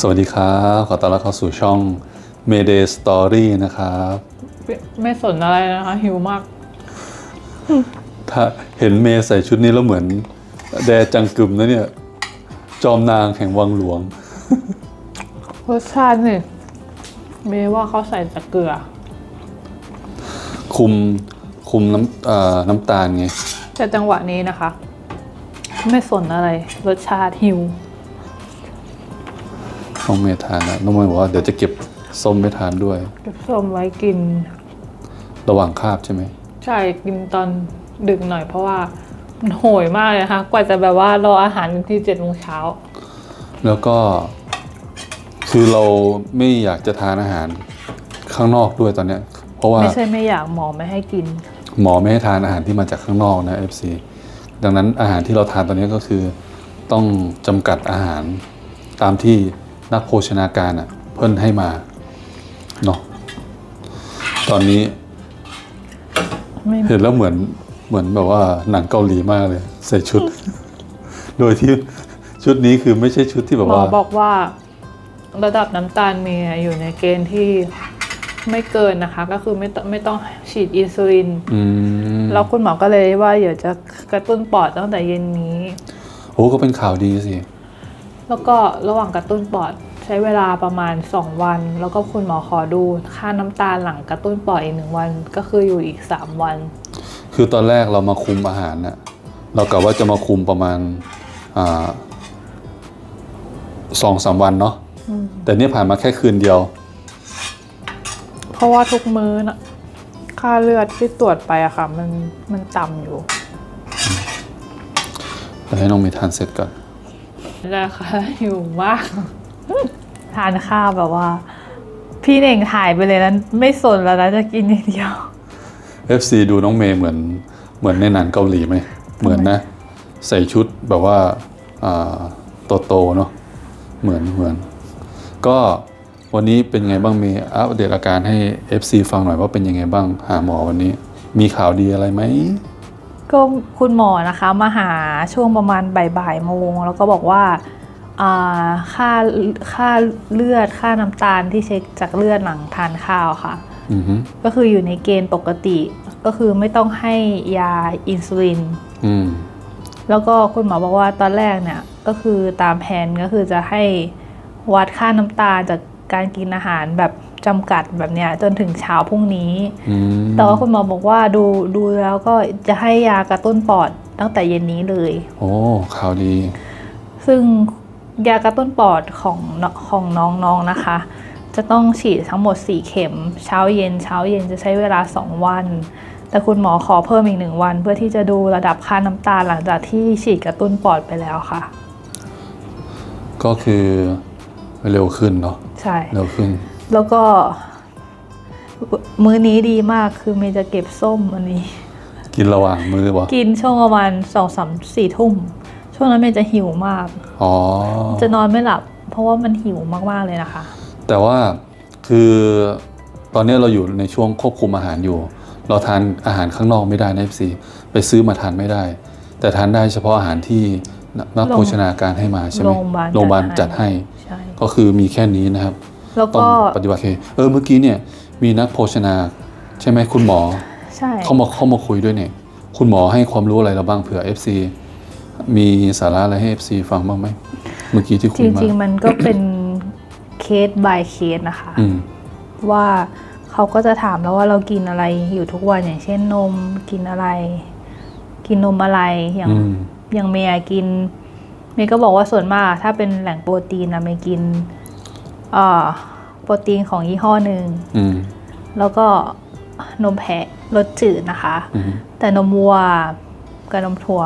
สวัสดีครับ ขอต้อนรับเข้าสู่ช่อง Mayday Story นะครับไม่ไม่สนอะไรนะคะ หิวมาก ถ้าเห็นเมย์ใส่ชุดนี้แล้วเหมือน แดจังกึมนะเนี่ย จอมนางแห่งวังหลวงรสชาตินี่เมย์ว่าเขาใส่แต่เกลือ คุมคุมน้ำเอ่อน้ำตาลไง แต่จังหวะนี้นะคะ ไม่สนอะไร รสชาติหิว น้องเมย์ทานนะน้องเมย์บอกว่าเดี๋ยวจะเก็บส้มไปทานด้วย เก็บส้มไว้กิน ระหว่างคาบใช่ไหมใช่กินตอนดึกหน่อยเพราะว่ามันโหยมากเลยนะคะกว่าจะแบบว่ารออาหารที่เจ็ดโมงเช้า แล้วก็ คือเราไม่อยากจะทานอาหารข้างนอกด้วยตอนเนี้ย เพราะว่าไม่ใช่ไม่อยากหมอไม่ให้กิน หมอไม่ให้ทานอาหารที่มาจากข้างนอกนะ FC ดังนั้นอาหารที่เราทานตอนนี้ก็คือ ต้องจำกัดอาหารตามที่ นักโภชนาการอะเพิ่นให้มาเนาะตอนนี้ ไม่เห็นแล้วเหมือนเหมือนแบบว่าหนังเกาหลีมากเลย ใส่ชุด โดยที่ชุดนี้คือไม่ใช่ชุดที่แบบหมอว่า บอกว่าระดับน้ำตาลเมย์อยู่ในเกณฑ์ที่ไม่เกินนะคะ ก็คือไม่ต้องไม่ต้องฉีดอินซูลินอืมแล้วคุณหมอก็เลยว่าเดี๋ยวจะกระตุ้นปอดตั้งแต่เย็นนี้ โอ้ก็เป็นข่าวดีสิ แล้วก็ระหว่างกระตุ้นปอดใช้เวลาประมาณ 2 วัน แล้วก็คุณหมอขอดูค่าน้ำตาลหลังกระตุ้นปอดอีกหนึ่งวัน ก็คืออยู่อีก 3 วัน คือตอนแรกเรามาคุมอาหารน่ะเรากะว่าจะมาคุมประมาณอ่าสองสามวันเนาะแต่เนี่ยผ่านมาแค่คืนเดียว เพราะว่าทุกมื้อนะค่าเลือดที่ตรวจไปอะค่ะ มันมันต่ำอยู่ไปให้น้องเมย์ทานเสร็จก่อน นะคะอยู่มากทานข้าวแบบว่า พี่เน่งถ่ายไปเลยนั้นไม่สนแล้วนะจะกินอย่างเดียว FC ดูน้องเมย์เหมือนเหมือนในหนังเกาหลีไหมเหมือนนะ ใส่ชุดแบบว่าอ่าโตโตๆเนาะเหมือนเหมือน ก็วันนี้เป็นไงบ้างเมย์อัปเดตอาการให้ FC ฟังหน่อยว่าเป็นยังไงบ้างหาหมอวันนี้ มีข่าวดีอะไรไหม ก็คุณหมอนะคะมาหาช่วงประมาณบ่ายๆโมง แล้วก็บอกว่าอ่าค่าค่าเลือดค่าน้ำตาลที่เช็คจากเลือดหลังทานข้าวค่ะอือฮึก็คืออยู่ในเกณฑ์ปกติก็คือไม่ต้องให้ยาอินซูลินอืมแล้วก็คุณหมอบอกว่าตอนแรกเนี่ยก็คือตามแผนก็คือจะให้วัดค่าน้ำตาลจากการกินอาหารแบบ จำกัดแบบเนี้ยจนถึงเช้าพรุ่งนี้อืมแต่ว่าคุณหมอบอกว่าดูดูแล้วก็จะให้ยากระตุ้นปอดตั้งแต่เย็นนี้เลย โอ้ข่าวดี ซึ่งยากระตุ้นปอดของของน้องๆนะคะ จะต้องฉีดทั้งหมด 4 เข็ม เช้าเย็น เช้าเย็นจะใช้เวลา 2 วัน แต่คุณหมอขอเพิ่มอีกหนึ่งวัน เพื่อที่จะดูระดับค่าน้ำตาลหลังจากที่ฉีดกระตุ้นปอดไปแล้วค่ะ ก็คือเร็วขึ้นเนาะใช่เร็วขึ้น แล้วก็มื้อนี้ดีมากคือเมย์จะเก็บส้มอันนี้ กินระหว่างมือวะกินช่วงประมาณสองสามสี่ทุ่ม ช่วงนั้นเมย์จะหิวมาก อ๋อ จะนอนไม่หลับ เพราะว่ามันหิวมากๆเลยนะคะ แต่ว่าคือตอนนี้เราอยู่ในช่วงควบคุมอาหารอยู่ เราทานอาหารข้างนอกไม่ได้นะ FC ไปซื้อมาทานไม่ได้ แต่ทานได้เฉพาะอาหารที่นักโรงโภชนาการให้มาใช่ไหมโรงพยาบาลโรงพยาบาลจัจัดดให้ให้ใช่ก็คือมีแค่นี้นะครับ แล้วต้องก็ปฏิบัติเคเออเมื่อกี้เนี่ยมีนักโภชนา ใช่ไหมคุณหมอใช่เข้ามาเข้ามาคุยด้วยเนี่ย คุณหมอให้ความรู้อะไรเราบ้างเผื่อ FC มีสาระอะไรให้ FC ฟังบ้างไหมเมื่อกี้ที่คุจยมาริงๆมันก็เป็นเคส by เคสนะคะอืมว่าเขาก็จะถามแล้วว่าเรากินอะไรอยู่ทุกวันอย่างเช่นนมกินอะไร กินนมอะไรอย่างอืมอย่างเมย์กินเมย์ก็บอกว่าส่วนมากถ้าเป็นแหล่งโปรตีนนะเมย์กินเอ่อ โปรตีนของยี่ห้อหนึ่งอืมแล้วก็นมแพะรสจืดนะคะอืมแต่นมวัวกับนมถั่ว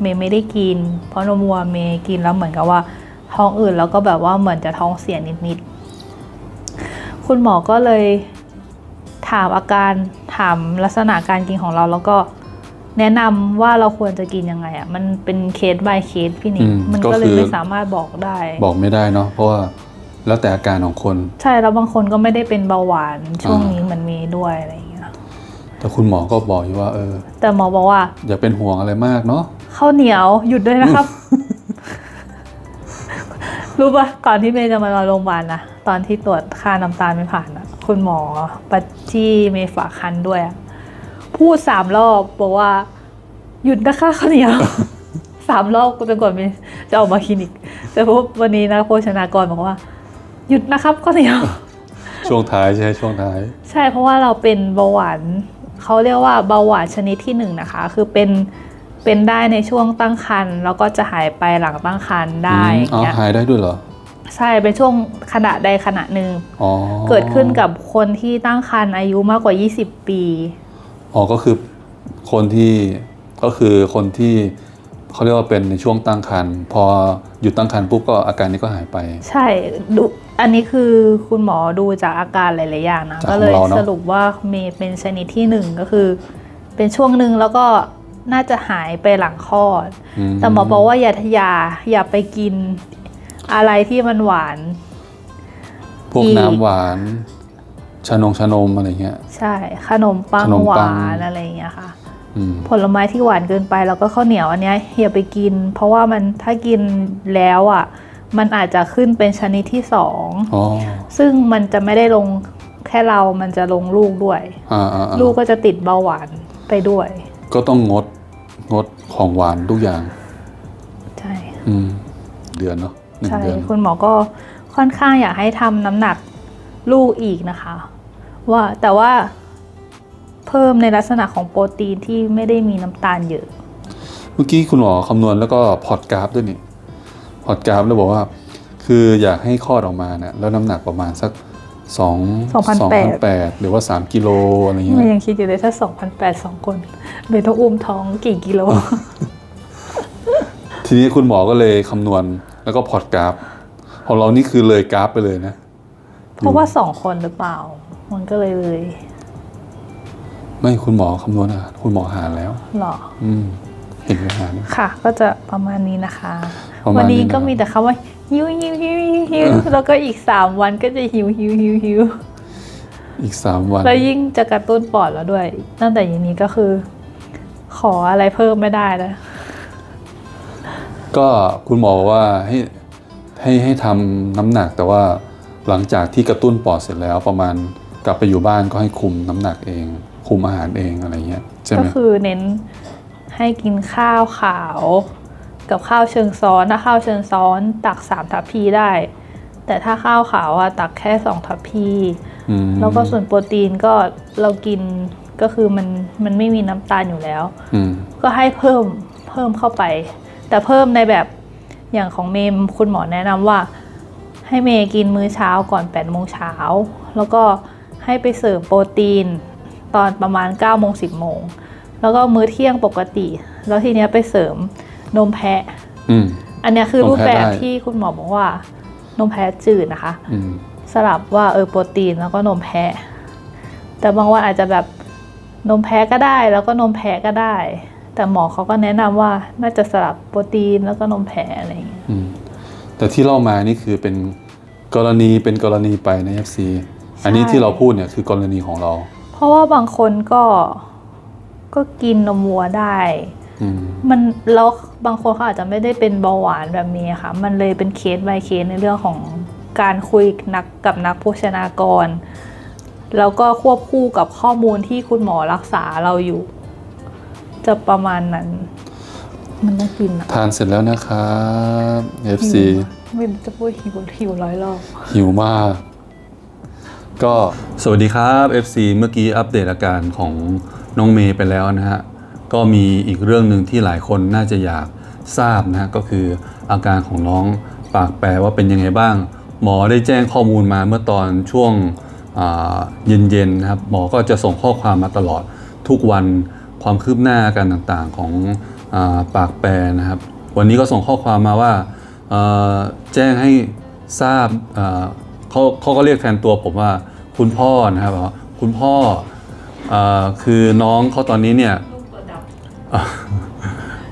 เมย์ไม่ได้กิน เพราะนมวัวเมย์กินแล้วเหมือนกับว่าท้องอืดแล้วก็แบบว่าเหมือนจะท้องเสียนิดๆคุณหมอก็เลยถามอาการถามลักษณะการกินของเราแล้วก็แนะนำว่าเราควรจะกินยังไงอะ่ะมันเป็นเคส by เคสพี่นิอืกมมันก็ก็เลยคือไม่สามารถบอกได้ บอกไม่ได้เนาะเพราะว่า แล้วแต่อาการของคน ใช่แล้วบางคนก็ไม่ได้เป็นเบาหวานช่วงอ่านี้นี้มันมีด้วยอะไรอย่างเงี้ยแต่คุณหมอก็บอกอยู่ว่าเออ แต่หมอบอกว่า อย่าเป็นห่วงอะไรมากเนาะข้าวเหนียวหยุดด้วยนะครับเรู้ปะก่อนที่เมย์จะมานอนโรงพยาบาลนะตอนที่ตรวจค่าน้ำตาลไม่ผ่านอะคุณหมอปัจที่เมย์ฝากคันด้วยอะพูดสามรอบบอกว่า หยุดนะคะข้าวเหนียวสามรอบจนกว่าเมย์จะออกมาคลินิก แต่พบวันนี้นะโภชนากรบอกว่า หยุดนะครับข้าวเหนียว ช่วงท้ายใช่ไหมช่วงท้าย ใช่เพราะว่าเราเป็นเบาหวานเขาเรียกว่าเบาหวานชนิดที่หนึ่งนะคะ คือเป็นเป็นได้ในช่วงตั้งครรภ์แล้วก็จะหายไปหลังตั้งครรภ์ได้อืมออ๋อย่างเงี้ยหายได้ด้วยเหรอใช่เป็นช่วงขณะใดขณะหนึ่งอ๋อเกิดขึ้นกับคนที่ตั้งครรภ์อายุมากกว่า 20 ปีอ๋อก็คือคนที่ก็คือคนที่ เขาเรียกว่าเป็นในช่วงตั้งครรภ์พอหยุดตั้งครรภ์ปุ๊บก็อาการนี้ก็หายไป ใช่ดูอันนี้คือคุณหมอดูจากอาการหลาย ๆ อย่างนะ จากก็เลยของเราเนอะ สรุปว่าเมย์เป็นชนิดที่หนึ่งก็คือ เป็นช่วงหนึ่งแล้วก็น่าจะหายไปหลังคลอด แต่หมอบอกว่าอย่าอย่าอย่าไปกินอะไรที่มันหวาน พวกอีกน้ำหวาน ชานงชานมอะไรเงี้ย ใช่ ขนมปังขนมหปัวาง นอะไรอย่างเงี้ยค่ะอืม ผลไม้ที่หวานเกินไปแล้วก็ข้าวเหนียวอันเนี้ยอย่าไปกิน เพราะว่ามันถ้ากินแล้วอะ มันอาจจะขึ้นเป็นชนิดที่สองอ๋อซึ่งมันจะไม่ได้ลงแค่เรามันจะลงลูกด้วยอ่าอ่าอ่าลูกก็จะติดเบาหวานไปด้วย ก็ต้องงดงดของหวานทุกอย่าง ใช่อืมเดือนเนาะหนึ่งใช่เดือนคุณหมอก็ค่อนข้างอยากให้ทำน้ำหนักลูกอีกนะคะ ว่าแต่ว่า เพิ่มในลักษณะของโปรตีนที่ไม่ได้มีน้ำตาลเยอะ เมื่อกี้คุณหมอคำนวณแล้วก็พอร์ตกราฟด้วยนี่พอร์ตกราฟแล้วบอกว่า คืออยากให้คลอดออกมาเนี่ยแล้วน้ำหนักประมาณสักสอง2,800แปดหรือว่าสามกิโลอะไรเงี้มันยยังคิดอยู่เลยถ้า2,008สองคนเบนต้องอุ้มท้องกี่กิโล ทีนี้คุณหมอก็เลยคำนวณแล้วก็พอร์ตกราฟของเรานี่คือเลยกราฟไปเลยนะ เพราะว่าสองคนหรือเปล่า มันก็เลยเลย ไม่คุณหมอคำนวณอะคุณหมอหารแล้วหรออืมเห็นไหมหาร ค่ะ ก็จะประมาณนี้นะคะ ประมาณนี้วันนี้นะครับก็มีแต่คำว่าหิวหิวหิวหิวหิวแล้วก็อีกสามวันก็จะหิวหิวหิวหิวอีกสามวันแล้วยิ่งจะกระตุ้นปอดแล้วด้วย ตั้งแต่อย่างนี้ก็คือ ขออะไรเพิ่มไม่ได้แล้วก็คุณหมอบอกว่าให้ให้ให้ทำน้ำหนักแต่ว่าหลังจากที่กระตุ้นปอดเสร็จแล้วประมาณกลับไปอยู่บ้านก็ให้คุมน้ำหนักเอง คุมอาหารเองอะไรเงี้ยใช่ไหก็มคือเน้นให้กินข้าวขาว กับข้าวเชิงซ้อนถ้าข้าวเชิงซ้อนตักสามทัพพีได้ แต่ถ้าข้าวขาวอะตักแค่สองทัพพีอืมแล้วก็ส่วนโปรตีนก็เรากินก็คือมันมันไม่มีน้ำตาลอยู่แล้วอืมก็ให้เพิ่มเพิ่มเข้าไป แต่เพิ่มในแบบอย่างของเมมคุณหมอแนะนำว่า ให้เมย์กินมื้อเช้าก่อน8ปดโมงเช้าแล้วก็ให้ไปเสริมโปรตีน ตอนประมาณ9ก้าโมงสิบโมง แล้วก็มื้อเที่ยงปกติ แล้วทีเนี้ยไปเสริมนมแพะ อืม อันเนี้ยคือนมรูปแพะแบบได้ ที่คุณหมอบอกว่า นมแพะจืดนะคะ อืม สลับว่าเออโปรตีนแล้วก็นมแพะ แต่บางวันอาจจะแบบนมแพะก็ได้ แล้วก็นมแพะก็ได้ แต่หมอเขาก็แนะนำว่าน่าจะสลับโปรตีนแล้วก็นมแพะอะไรอย่างเงี้ยอืมแต่ที่เล่ามานี่คือเป็นกรณีเป็นกรณีไปใน FC อันนี้ที่เราพูดเนี่ยคือกรณีของเราเพ ราะว่าบางคนก็ก็กินนมวัวได้อืมมันแล้วบางคนเขาอาจจะไม่ได้เป็นเบาหวานแบบนี้ค่ะ มันเลยเป็นเคส by เคสในเรื่องของการคุยนักกับนักโภชนากร แล้วก็ควบคู่กับข้อมูลที่คุณหมอรักษาเราอยู่ จะประมาณนั้น มันน่ากินอะทานเสร็จแล้วนะครับ FC ไม่รู้จะพูดหิวหิวร้อยรอบ หิวมาก ก็สวัสดีครับ FC เมื่อกี้อัปเดตอาการของน้องเมย์ไปแล้วนะฮะ ก็มีอีกเรื่องหนึ่งที่หลายคนน่าจะอยากทราบนะก็คืออาการของน้องปากแปรว่าเป็นยังไงบ้าง หมอได้แจ้งข้อมูลมาเมื่อตอนช่วงเย็นๆนะครับหมอก็จะส่งข้อความมาตลอดทุกวันความคืบหน้าอาการต่างๆของอปากแปรนะครับ วันนี้ก็ส่งข้อความมาว่าแจ้งให้ทราบเอ่อเขาเขาก็เรียกแทนตัวผมว่า คุณพ่อนะครับคุณพ่ออคือน้องเขาตอนนี้เนี่ย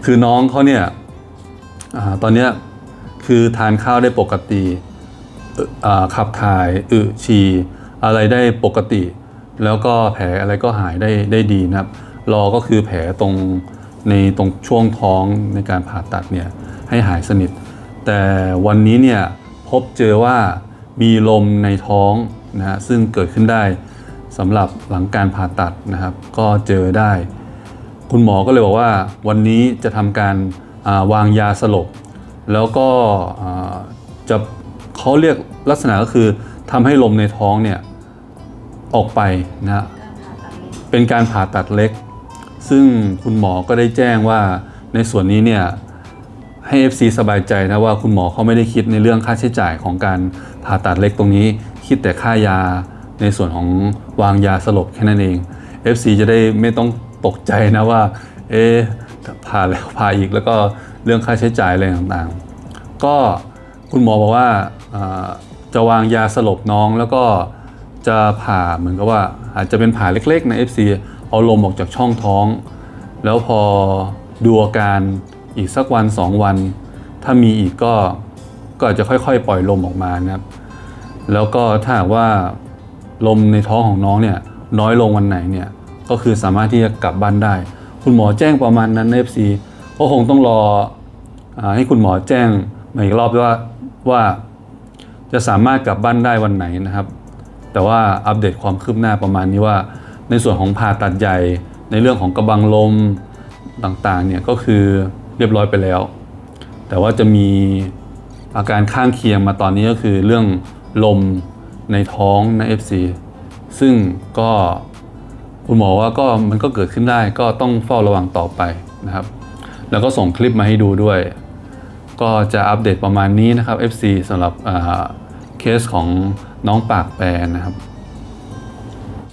คือน้องเขาเนี่ยอตอนเนี้ยคือทานข้าวได้ปกติขับถ่ายอึฉี่อะไรได้ปกติ แล้วก็แผลอะไรก็หายได้ได้ดีนะครับ รอก็คือแผลตรงในตรงช่วงท้องในการผ่าตัดเนี่ยให้หายสนิท แต่วันนี้เนี่ยพบเจอว่ามีลมในท้อง นะฮะซึ่งเกิดขึ้นได้สำหรับหลังการผ่าตัดนะครับ ก็เจอได้ คุณหมอก็เลยบอกว่าวันนี้จะทำการาวางยาสลบ แล้วก็จะเขาเรียกลักษณะก็คือทำให้ลมในท้องเนี่ยออกไปนะฮะเป็นการผ่าตัดเล็ก ซึ่งคุณหมอก็ได้แจ้งว่าในส่วนนี้เนี่ยให้ FC สบายใจนะว่าคุณหมอเขาไม่ได้คิดในเรื่องค่าใช้จ่ายของการผ่าตัดเล็กตรงนี้ คิดแต่ค่ายาในส่วนของวางยาสลบแค่นั้นเอง FC จะได้ไม่ต้องตกใจนะว่า เอ๊ะผ่าแล้วผ่าอีกแล้วก็เรื่องค่าใช้จ่ายอะไรต่างๆ ก็คุณหมอบอกว่าจะวางยาสลบน้องแล้วก็จะผ่าเหมือนกับว่า อาจจะเป็นผ่าเล็กๆ นะ FC เอาลมออกจากช่องท้อง แล้วพอดูอาการอีกสักวันสองวัน ถ้ามีอีกก็ก็อาจจะค่อยๆ ปล่อยลมออกมานะครับ แล้วก็ถ้าหากว่าลมในท้องของน้องเนี่ยน้อยลงวันไหนเนี่ยก็คือสามารถที่จะกลับบ้านได้ คุณหมอแจ้งประมาณนั้นใน FC ก็คงต้องรออให้คุณหมอแจ้งมาอีกรอบว่าว่าจะสามารถกลับบ้านได้วันไหนนะครับ แต่ว่าอัปเดตความคืบหน้าประมาณนี้ว่า ในส่วนของผ่าตัดใหญ่ในเรื่องของกระบังลมต่างๆเนี่ยก็คือเรียบร้อยไปแล้ว แต่ว่าจะมีอาการข้างเคียงมาตอนนี้ก็คือเรื่อง ลมในท้องใน FC ซึ่งก็คุณหมอว่าก็มันก็เกิดขึ้นได้ก็ต้องเฝ้าระวังต่อไปนะครับ แล้วก็ส่งคลิปมาให้ดูด้วย ก็จะอัปเดตประมาณนี้นะครับ FC สำหรับเคสของน้องปากแปรนะครับ